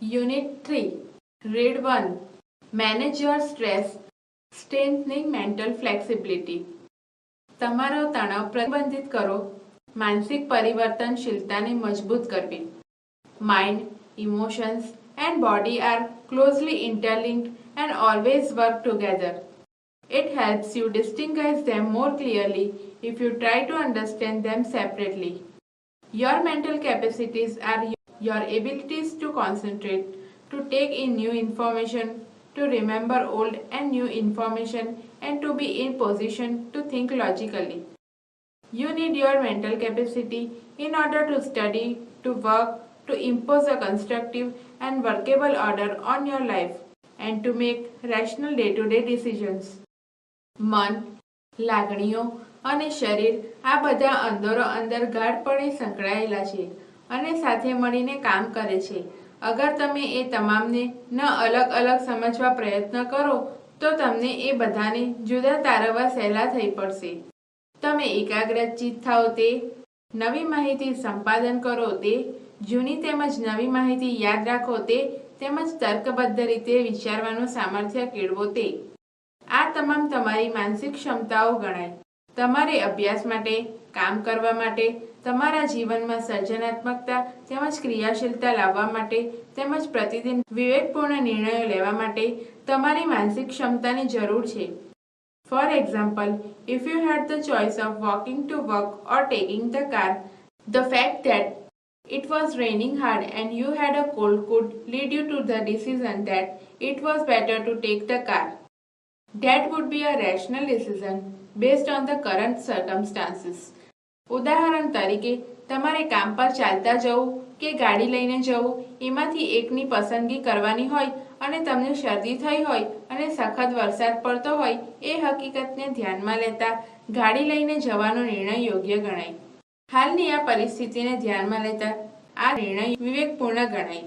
Unit 3 Read 1 Manage your stress, strengthening mental flexibility. તમારો તણાવ પ્રતિબંધિત કરો માનસિક પરિવર્તનશીલતાને મજબૂત કરવી mind emotions and body are closely interlinked and always work together. It helps you distinguish them more clearly if you try to understand them separately. Your mental capacities are your abilities to concentrate, to take in new information, to remember old and new information, and to be in position to think logically. You need your mental capacity in order to study, to work, to impose a constructive and workable order on your life, and to make rational day to day decisions. મન લાગણીઓ અને શરીર આ બધા અંદરો અંદર ગાઢપણે સંકળાયેલા છે અને સાથે મળીને કામ કરે છે. અગર તમે એ તમામને ન અલગ અલગ સમજવા પ્રયત્ન કરો, તો તમને એ બધાને જુદા તારવવા સહેલા થઈ પડશે. તમે એકાગ્રચિત થાઓ તે, નવી માહિતી સંપાદન કરો તે, જૂની તેમજ નવી માહિતી યાદ રાખો તે, તેમજ તર્કબદ્ધ રીતે વિચારવાનું સામર્થ્ય કેળવો તે. આ તમામ તમારી માનસિક ક્ષમતાઓ ગણાય. તમારે અભ્યાસ માટે, કામ કરવા માટે તમારા જીવનમાં સર્જનાત્મકતા તેમજ ક્રિયાશીલતા લાવવા માટે તેમજ પ્રતિદિન વિવેકપૂર્ણ નિર્ણયો લેવા માટે તમારી માનસિક ક્ષમતાની જરૂર છે for example if you had the choice of walking to work or taking the car the fact that it was raining hard and you had a cold could lead you to the decision that it was better to take the car. That would be a rational decision based on the current circumstances. ઉદાહરણ તરીકે તમારે કામ પર ચાલતા જવું કે ગાડી લઈને જવું એમાંથી એકની પસંદગી કરવાની હોય અને તમને શરદી થઈ હોય અને સખત વરસાદ પડતો હોય એ હકીકતને ધ્યાનમાં લેતા ગાડી લઈને જવાનો નિર્ણય યોગ્ય ગણાય. હાલની આ પરિસ્થિતિને ધ્યાનમાં લેતા આ નિર્ણય વિવેકપૂર્ણ ગણાય.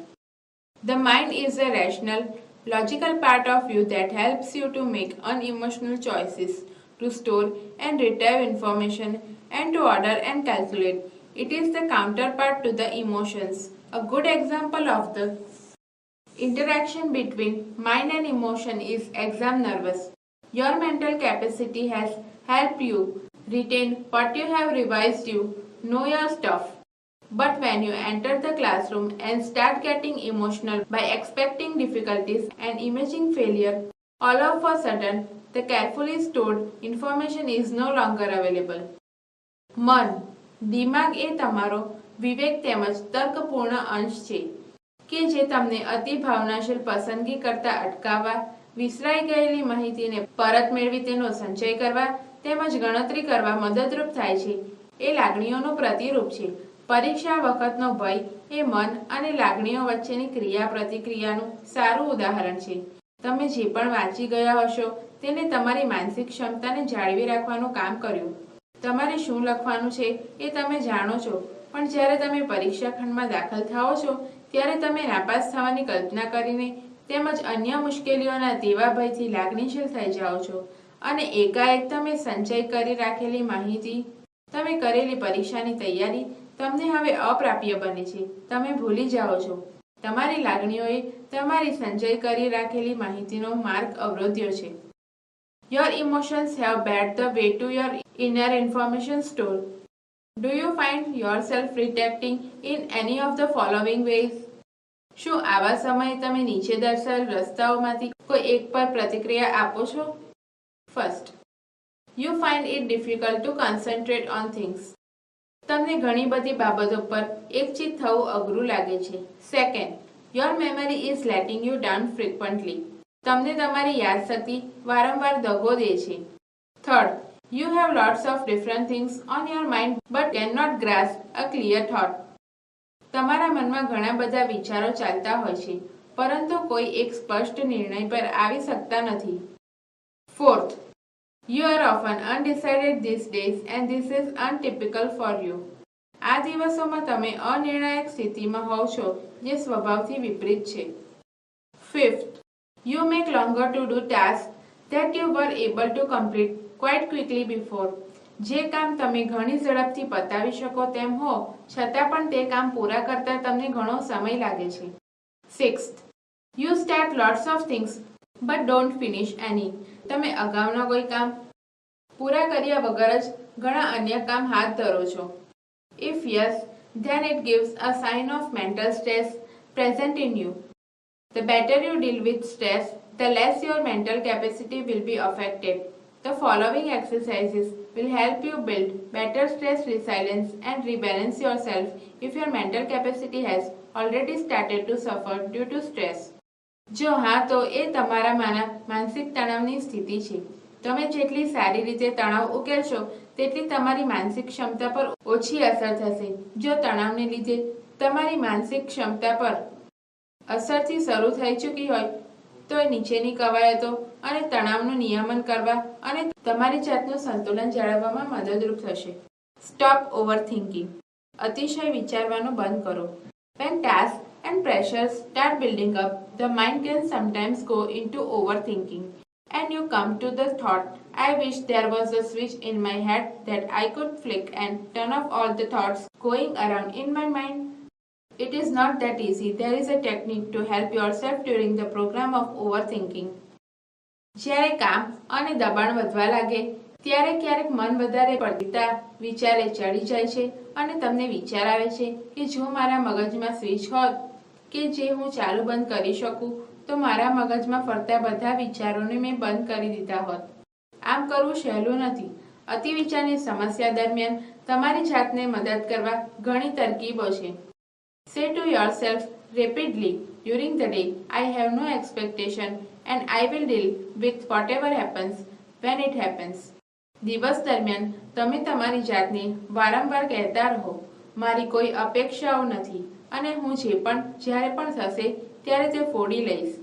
The mind is a rational logical part of you that helps you to make unemotional choices, to store and retrieve information, and to order and calculate. It is the counterpart to the emotions. A good example of the interaction between mind and emotion is exam nervous. Your mental capacity has helped you retain what you have revised you, know your stuff. But when you enter the classroom and start getting emotional by expecting difficulties and imaging failure, all of a sudden the carefully stored information is no longer available. મન. દિમાગ એ તમારો વિવેક તેમજ તર્કપૂર્ણ અંશ છે, કે જે તમને અતિ ભાવનાશીલ પસંદગી કરતા અટકાવવા, વિસરાઈ ગયેલી માહિતીને પરત મેળવી તેનો સંચય કરવા તેમજ ગણતરી કરવા મદદરૂપ થાય છે, એ લાગણીઓનું પ્રતિરૂપ છે. પરીક્ષા વખતનો ભય એ મન અને લાગણીઓ વચ્ચેની ક્રિયા પ્રતિક્રિયાનું સારું ઉદાહરણ છે. તમે જે પણ વાંચી ગયા હશો, તેને તમારી માનસિક ક્ષમતાને જાળવી રાખવાનું કામ કર્યું. તમારે શું લખવાનું છે એ તમે જાણો છો. પણ જ્યારે તમે પરીક્ષા ખંડમાં દાખલ થાઓ છો, ત્યારે તમે નાપાસ થવાની કલ્પના કરીને તેમજ અન્ય મુશ્કેલીઓના તેવા ભયથી લાગણીશીલ થઈ જાઓ છો. અને એકાએક તમે સંચય કરી રાખેલી માહિતી, તમે કરેલી પરીક્ષાની તૈયારી તમને હવે અપ્રાપ્ય બને છે. તમે ભૂલી જાઓ છો. તમારી લાગણીઓએ તમારી સંચય કરી રાખેલી માહિતીનો માર્ગ અવરોધ્યો છે. Your emotions have barred way to your inner information store do you find yourself reacting in any of the following ways શું આવા સમયે તમે નીચે દર્શાવેલ રસ્તાઓમાંથી કોઈ એક પર પ્રતિક્રિયા આપો છો? First you find it difficult to concentrate on things તમને ઘણી બધી બાબતો પર એકચિત થવું અઘરું લાગે છે. Second your memory is letting you down frequently તમને તમારી યાદશક્તિ વારંવાર દગો દે છે. Third you have lots of different things on your mind but can not grasp a clear thought તમારા મનમાં ઘણા બધા વિચારો ચાલતા હોય છે, પરંતુ કોઈ એક સ્પષ્ટ નિર્ણય પર આવી શકતા નથી. Fourth you are often undecided these days and this is untypical for you આ દિવસોમાં તમે અનિર્ણાયક સ્થિતિમાં હોવ છો, જે સ્વભાવથી વિપરીત છે. Fifth you make longer to do task that you were able to complete quite quickly before. જે કામ તમે ઘણી ઝડપથી પતાવી શકો તેમ હો, છતાં પણ તે કામ પૂરા કરતા તમને ઘણો સમય લાગે છે sixth you start lots of things but don't finish any તમે અગાઉના કોઈ કામ પૂરા કર્યા વગર જ ઘણા અન્ય કામ હાથ ધરો છો if yes then it gives a sign of mental stress present in you. The better you deal with stress, the less your mental capacity will be affected. The following exercises will help you build better stress resilience and rebalance yourself if your mental capacity has already started to suffer due to stress. જો હા તો એ તમારામાંના માનસિક તણાવની સ્થિતિ છે તમે જેટલી સારી રીતે તણાવ ઉકેલશો તેટલી તમારી માનસિક ક્ષમતા પર ઓછી અસર થશે જો તણાવને લીધે તમારી માનસિક ક્ષમતા પર અસરથી શરૂ થઈ ચૂકી હોય તો નીચેની કવાયતો અને તણાવનું નિયમન કરવા અને તમારી જાતનું સંતુલન જાળવવામાં મદદરૂપ થશે સ્ટોપ ઓવર થિંકિંગ અતિશય વિચારવાનું બંધ કરો When tasks and pressures start building up, the mind can sometimes go into overthinking. And you come to the thought, I wish there was a switch in my head that I could flick and turn off all the thoughts going around in my mind. It is not that easy. There is a technique to help yourself during the program of overthinking. જ્યારે કામ અને દબાણ વધવા લાગે, ત્યારે ક્યારેક મન વધારે પડતા વિચારે ચડી જાય છે અને તમને વિચાર આવે છે કે જો મારા મગજમાં સ્વિચ હોત કે જે હું ચાલુ બંધ કરી શકું, તો મારા મગજમાં ફરતા બધા વિચારોને મેં બંધ કરી દીધા હોત આમ કરવું સહેલું નથી અતિવિચારની સમસ્યા દરમિયાન તમારી જાતને મદદ કરવા ઘણી તરકીબો છે Say to yourself repeatedly during the day, I have no expectation and I will deal with whatever happens when it happens. દિવસ દરમિયાન તમે તમારી જાતને વારંવાર કહેતા રહો મારી કોઈ અપેક્ષાઓ નથી અને હું જે પણ જ્યારે પણ થશે ત્યારે તે ફોડી લઈશ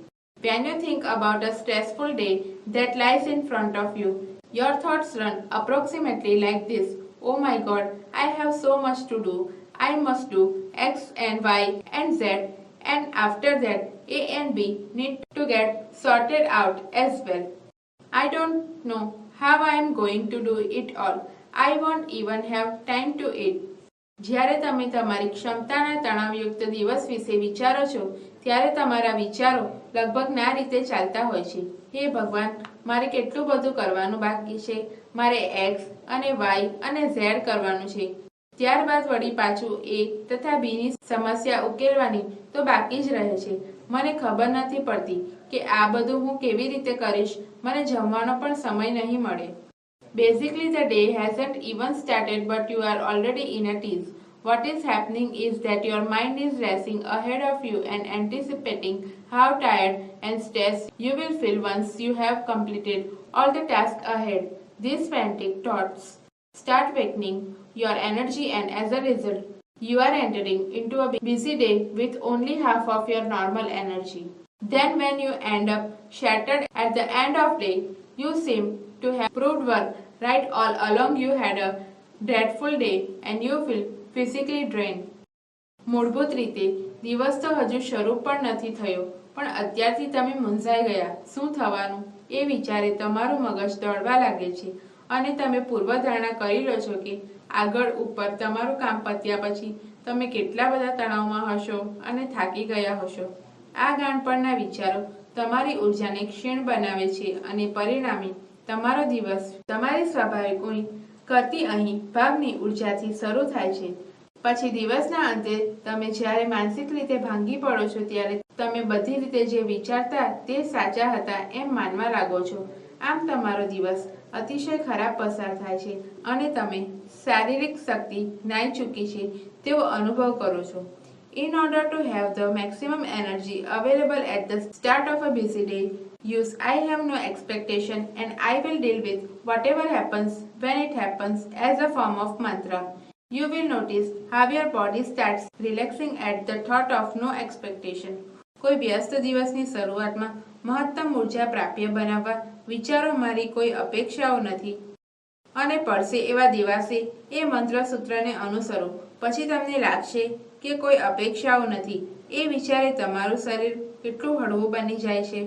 When you think about a stressful day that lies in front of you, your thoughts run approximately like this Oh my god, I have so much to do. I must do X and Y and Z, and after that, A and B need to get sorted out as well. I don't know how I am going to do it all. I won't even have time to eat. જ્યારે તમે તમારી ક્ષમતાના તણાવયુક્ત દિવસ વિશે વિચારો છો ત્યારે તમારા વિચારો લગભગ ના રીતે ચાલતા હોય છે હે ભગવાન મારે કેટલું બધું કરવાનું બાકી છે મારે એક્સ અને વાય અને ઝેડ કરવાનું છે ત્યારબાદ વળી પાછું એ તથા બીની સમસ્યા ઉકેલવાની તો બાકી જ રહે છે મને ખબર નથી પડતી કે આ બધું હું કેવી રીતે કરીશ મને જમવાનો પણ સમય નહીં મળે Basically, the day hasn't even started, but you are already in a tease. What is happening is that your mind is racing ahead of you and anticipating how tired and stressed you will feel once you have completed all the tasks ahead. These frantic thoughts start weakening your energy, and as a result, you are entering into a busy day with only half of your normal energy. Then, when you end up shattered at the end of day, you seem to have proved work right all along. You had a dreadful day and you feel physically drained. મૂળભૂત રીતે દિવસ તો હજુ શરૂ પણ નથી થયો પણ અત્યારથી તમે મૂંઝાઈ ગયા શું થવાનું એ વિચારે તમારું મગજ દોડવા લાગે છે અને તમે પૂર્વધારણા કરી લો છો કે આગળ ઉપર તમારું કામ પત્યા પછી તમે કેટલા બધા તણાવમાં હશો અને થાકી ગયા હશો. આ ગાણપણના વિચારો તમારી ઉર્જાને ક્ષીણ બનાવે છે અને પરિણામે તમારો દિવસ, તમારી સ્વાભાવિક કરતી અહીં ભાગની ઉર્જાથી શરૂ થાય છે. પછી દિવસના અંતે તમે જ્યારે માનસિક રીતે ભાંગી પડો છો ત્યારે તમે બધી રીતે જે વિચારતા તે સાચા હતા એમ માનવા લાગો છો આમ તમારો દિવસ અતિશય ખરાબ પસાર થાય છે અને તમે શારીરિક શક્તિ નાઈ ચૂકી છે તેવો અનુભવ કરો છો In order to have the maximum energy available at the start of a busy day, use I have no expectation and I will deal with whatever happens when it happens as a form of mantra. You will notice how your body starts relaxing at the thought of no expectation. કોઈ વ્યસ્ત દિવસની શરૂઆતમાં મહત્તમ ઊર્જા પ્રાપ્ય બનાવવા વિચારો મારી કોઈ અપેક્ષાઓ નથી અને પડશે એવા દિવસે એ મંત્ર સૂત્રને અનુસરો પછી તમને લાગશે કે કોઈ અપેક્ષાઓ નથી એ વિચારે તમારું શરીર કેટલું હળવું બની જાય છે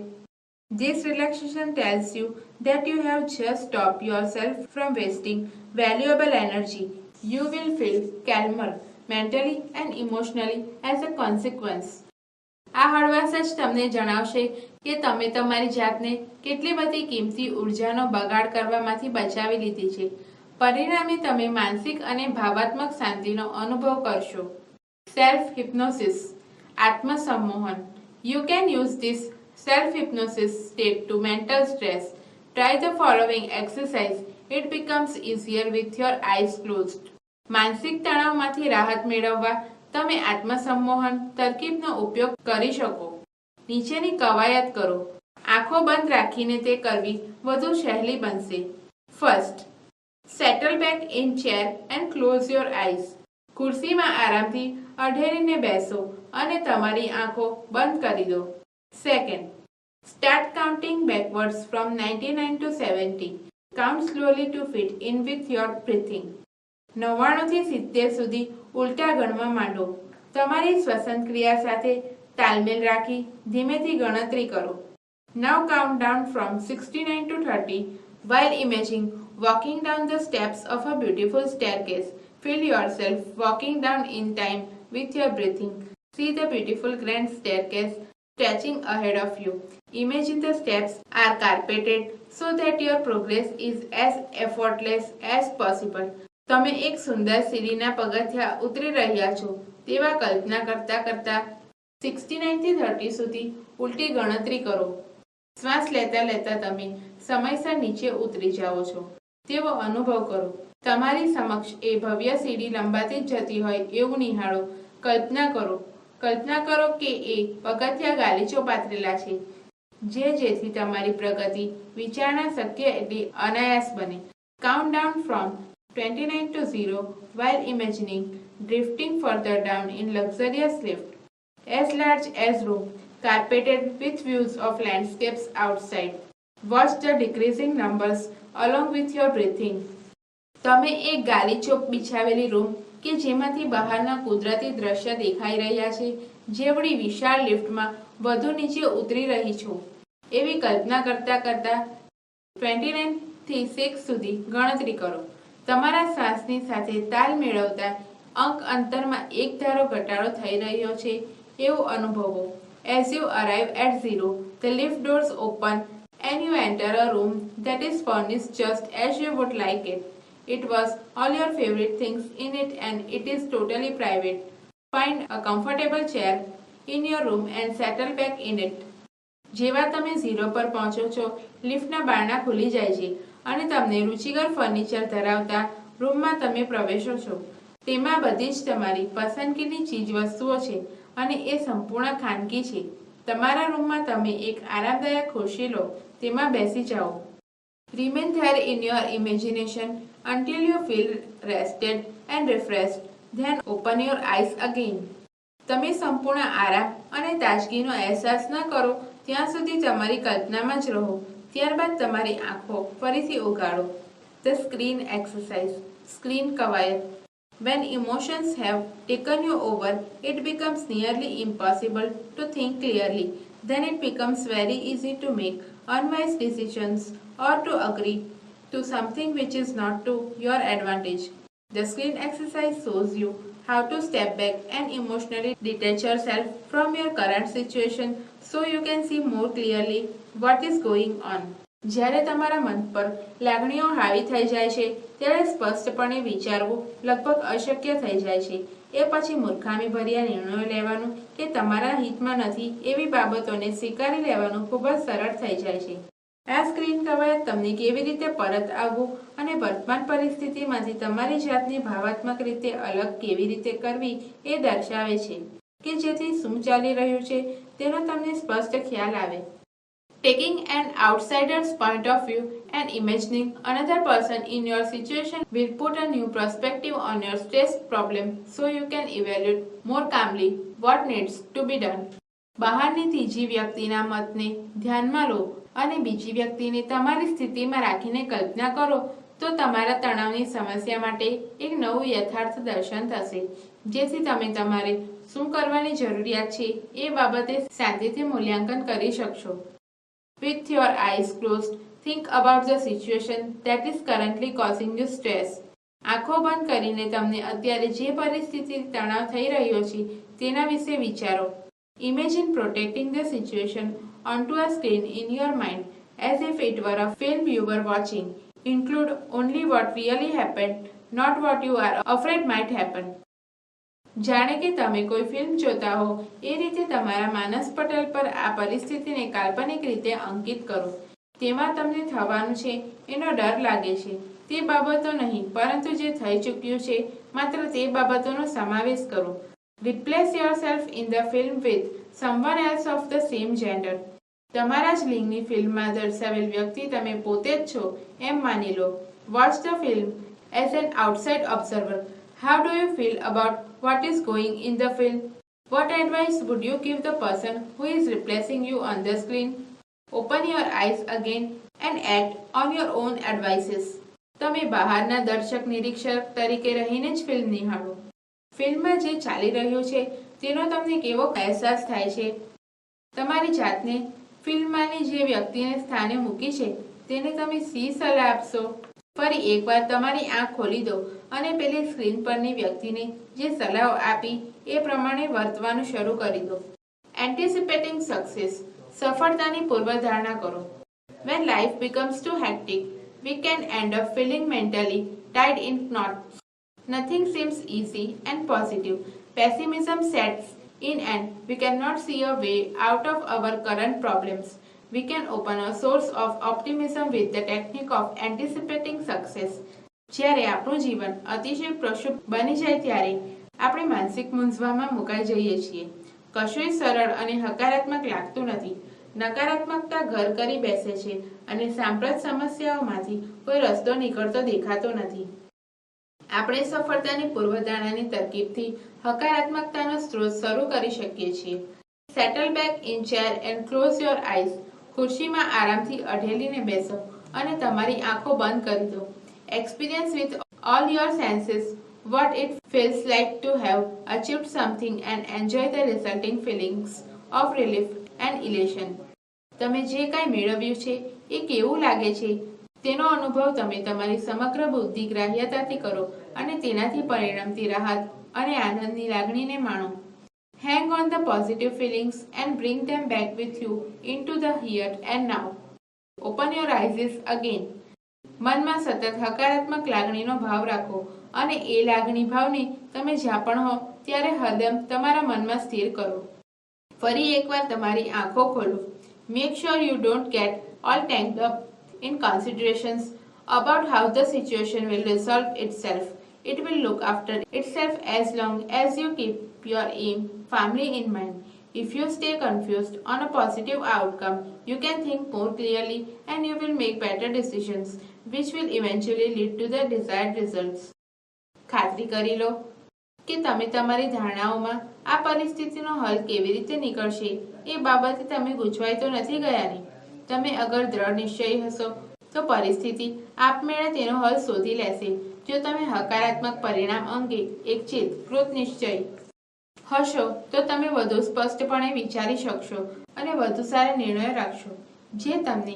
This relaxation tells you that you have just stopped yourself from wasting valuable energy. You will feel calmer, mentally and emotionally as a consequence. આ હળવાશ જ તમને જણાવશે કે તમે તમારી જાતને કેટલી બધી કિંમતી ઉર્જાનો બગાડ કરવામાંથી બચાવી લીધી છે. પરિણામે તમે માનસિક અને ભાવાત્મક શાંતિનો અનુભવ કરશો. Self hypnosis આત્મસંમોહન. You can use this self hypnosis state to mental stress try the following exercise it becomes easier with your eyes closed. માનસિક તણાવમાંથી રાહત મેળવવા તમે આત્મસંમોહન, તરકીબનો ઉપયોગ કરી શકો. નીચેની કવાયત કરો. આંખો બંધ રાખીને તે કરવી વધુ સહેલી બનશે. First settle back in chair and close your eyes ખુરશીમાં આરામથી અઢેરીને બેસો અને તમારી આંખો બંધ કરી દો. Second start counting backwards from 99 to 70 count slowly to fit in with your breathing નવ્વાણુંથી સિત્તેર સુધી ઉલટા ગણવા માંડો તમારી શ્વસન ક્રિયા સાથે તાલમેલ રાખી ધીમેથી ગણતરી કરો now count down from sixty nine to thirty while imagining walking down the steps of a beautiful staircase. Feel yourself walking down in time with your breathing. See the beautiful grand staircase stretching ahead of you. Imagine the steps are carpeted so that your progress is as effortless as possible. તમે એક સુંદર સીડીના પગથિયા ઉતરી રહ્યા છો તેવા કલ્પના કરતા કરતા sixty નાઇનથી thirty સુધી ઉલટી ગણતરી કરો. શ્વાસ લેતા લેતા તમે સમયસર નીચે ઉતરી જાઓ છો. તેવો અનુભવ કરો. તમારી સમક્ષ એ ભવ્ય સીડી લંબાતી જતી હોય એવું નિહાળો. કલ્પના કરો. કલ્પના કરો કે એ પગથિયા ગાલીચો પાથરેલા છે. જે જેથી તમારી પ્રગતિ વિચારણા શક્ય એટલી અનાયાસ બને. Count down from 29 to 0 while imagining drifting further down in luxurious lift as large as room carpeted with views of landscapes outside. Watch the decreasing numbers along with your breathing. તમે એક ગાલીચોપ બિછાવેલી રૂમ કે જેમાંથી બહારના કુદરતી દ્રશ્ય દેખાઈ રહ્યા છે જેવડી વિશાળ લિફ્ટમાં વધુ નીચે ઉતરી રહી છો એવી કલ્પના કરતા કરતા ટ્વેન્ટી થી સિક્સ સુધી ગણતરી કરો તમારા શ્વાસની સાથે તાલ મેળવતા અંક અંતરમાં એક ધારો ઘટાડો થઈ રહ્યો છે એવું અનુભવો As you arrive at zero, the lift doors open and you enter a room that is furnished just as you would like it. It was all your favorite things in it and it is totally private. Find a comfortable chair in your room and settle back in it. જેવા તમે zero પર પહોંચો છો લિફ્ટના બારણા ખુલી જાય છે અને તમને રુચિકર ફર્નિચર ધરાવતા રૂમમાં તમે પ્રવેશો છો. તેમાં બધી જ તમારી પસંદગીની ચીજ વસ્તુઓ છે અને એ સંપૂર્ણ ખાનગી છે. તમારા રૂમમાં તમે એક આરામદાયક ખુરશી લો, તેમાં બેસી જાઓ. Remain there in your imagination until you feel rested and refreshed, then open your eyes again. તમે સંપૂર્ણ આરામ અને તાજગીનો અહેસાસ ન કરો, ત્યાં સુધી તમારી કલ્પનામાં જ રહો. ત્યારબાદ તમારી આંખો ફરીથી ઉગાડો ધ સ્ક્રીન એક્સરસાઇઝ સ્ક્રીન કવાયત When emotions have taken you over, it becomes nearly impossible to think clearly. Then it becomes very easy to make unwise decisions or to agree to something which is not to your advantage. The screen exercise shows you how to step back and emotionally detach yourself from your current situation so you can see more clearly what is going on જ્યારે તમારા મન પર લાગણીઓ હાવી થઈ જાય છે, ત્યારે સ્પષ્ટપણે વિચારવું લગભગ અશક્ય થઈ જાય છે. એ પછી મૂર્ખામી ભર્યા નિર્ણયો લેવાનું કે તમારા હિતમાં નથી એવી બાબતોને સ્વીકારી લેવાનું ખૂબ જ સરળ થઈ જાય છે. આ સ્ક્રીન કવાયત તમને કેવી રીતે પરત આવવું અને વર્તમાન પરિસ્થિતિમાંથી તમારી જાતને ભાવાત્મક રીતે અલગ કેવી રીતે કરવી એ દર્શાવે છે કે જેથી શું ચાલી રહ્યું છે, તેનો તમને સ્પષ્ટ ખ્યાલ આવે. Taking an outsider's point of view and imagining another person in your situation will put a new perspective on your stress problem so you can evaluate more calmly what needs to be done. બહારની ત્રીજી વ્યક્તિના મતને ધ્યાનમાં લો અને બીજી વ્યક્તિને તમારી સ્થિતિમાં રાખીને કલ્પના કરો તો તમારા તણાવની સમસ્યા માટે એક નવું યથાર્થ દર્શન થશે જેથી તમે તમારે શું કરવાની જરૂરિયાત છે એ બાબતે શાંતિથી મૂલ્યાંકન કરી શકશો With your eyes closed, think about the situation that is currently causing you stress. આંખો બંધ કરીને તમને અત્યારે જે પરિસ્થિતિ તણાવ થઈ રહ્યો છે તેના વિશે વિચારો Imagine protecting the situation onto a screen in your mind as if it were a film you were watching. Include only what really happened, not what you are afraid might happen. જાણે કે તમે કોઈ film જોતા હો, એ રીતે તમારા માનસ પટલ પર આ પરિસ્થિતિને કાલ્પનિક રીતે અંકિત કરો. તેમાં તમને થવાનું છે, એનો ડર લાગે છે. તે બાબતો નહીં, પરંતુ જે થઈ ચૂક્યું છે, માત્ર તે બાબતોનો સમાવેશ કરો. Replace yourself in the film with someone else of the same gender તમારા જ લિંગની ફિલ્મમાં દર્શાવેલ વ્યક્તિ તમે પોતે જ છો, એમ માની લો. Watch the film as an outside observer how do you feel about what is going in the film? What advice would you give the person who is replacing you on the screen? Open your eyes again and act on your own advices. તમે બહારના દર્શક નિરીક્ષક તરીકે રહીને જ film નિહાળો ફિલ્મમાં જે ચાલી રહ્યું છે તેનો તમને કેવો અહેસાસ થાય છે તમારી જાતને ફિલ્મમાંની જે વ્યક્તિને સ્થાને મૂકી છે તેને તમે સી સલાહ આપશો ફરી એકવાર તમારી આંખ ખોલી દો અને પેલી સ્ક્રીન પરની વ્યક્તિને જે સલાહ આપી એ પ્રમાણે વર્તવાનું શરૂ કરી દો એન્ટિસિપેટિંગ સક્સેસ સફળતાની પૂર્વધારણા કરો When life becomes too hectic, we can end up feeling mentally tied in knots. Nothing seems easy and positive. Pessimism sets in and we cannot see a way out of our current problems. We can open a source of optimism with the technique of anticipating success. જ્યારે આપણું જીવન અતિશય પ્રક્ષુબ્ધ બની જાય ત્યારે આપણે માનસિક મૂંઝવામાં મુકાઈ જઈએ છીએ. કશુંય સરળ અને હકારાત્મક લાગતું નથી. નકારાત્મકતા ઘર કરી બેસે છે અને સાંપ્રત સમસ્યાઓમાંથી કોઈ રસ્તો નીકળતો દેખાતો નથી. આપણે સફળતાની પૂર્વધારણાની તરકીબથી હકારાત્મકતાનો સ્ત્રોત શરૂ કરી શકીએ છીએ. Settle back in chair and close your eyes ખુરશીમાં આરામથી અઢેલીને બેસો અને તમારી આંખો બંધ કરી દો. Experience with all your senses, what it feels like to have achieved something and enjoy the resulting feelings of relief and elation. તમે જે કાંઈ મેળવ્યું છે, એ કેવું લાગે છે? તેનો અનુભવ તમે તમારી સમગ્ર બુદ્ધિ ગ્રાહ્યતાથી કરો અને તેનાથી પરિણમતી રાહત અને આનંદની લાગણીને માણો. Hang on the positive feelings and bring them back with you in to the here and now open your eyes again મનમાં સતત હકારાત્મક લાગણીનો ભાવ રાખો અને એ લાગણી ભાવને તમે જ્યાં પણ હો ત્યારે હરદમ તમારા મનમાં સ્થિર કરો ફરી એકવાર તમારી આંખો ખોલો make sure you don't get all tanked up in considerations about how the situation will resolve itself. It will look after itself as long as you keep your aim firmly in mind. If you stay confused on a positive outcome, you can think more clearly and you will make better decisions, which will eventually lead to the desired results. ખાતરી કરી લો કે તમે તમારી ધારણાઓમાં આ પરિસ્થિતિનો હલ કેવી રીતે નીકળશે એ બાબતે તમે ગૂંચવાઈ તો નથી ગયા ને તમે અગર દ્રઢ નિશ્ચયી હશો, તો પરિસ્થિતિ આપમેળે તેનો હલ શોધી લેશે, જો તમે હકારાત્મક પરિણામ અંગે એક ચિત કૃત નિશ્ચય હશો, તો તમે વધુ સ્પષ્ટપણે વિચારી શકશો અને વધુ સારા નિર્ણયો રાખશો જે તમને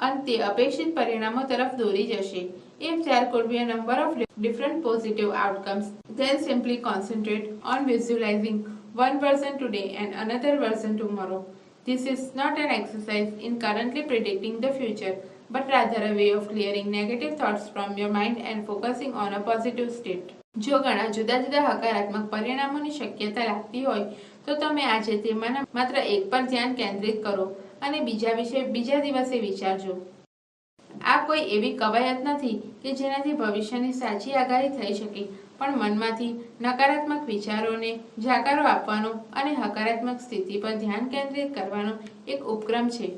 અંતે અપેક્ષિત પરિણામો તરફ દોરી જશે If there could be a number of different positive outcomes, then simply concentrate on visualizing one version today and another version tomorrow. This is not an exercise in currently predicting the future, but rather a way of clearing negative thoughts from your mind and focusing on a positive state. જો ઘણા જુદા જુદા હકારાત્મક પરિણામોની શક્યતા લાગતી હોય તો તમે આજે તેમાંના માત્ર એક પર ધ્યાન કેન્દ્રિત કરો અને બીજા વિશે, બીજા દિવસે વિચારજો. આ કોઈ એવી કવાયત નથી કે જેનાથી ભવિષ્યની સાચી આગાહી થઈ શકે, પણ મનમાંથી નકારાત્મક વિચારોને જાકારો આપવાનો અને હકારાત્મક સ્થિતિ પર ધ્યાન કેન્દ્રિત કરવાનો એક ઉપક્રમ છે.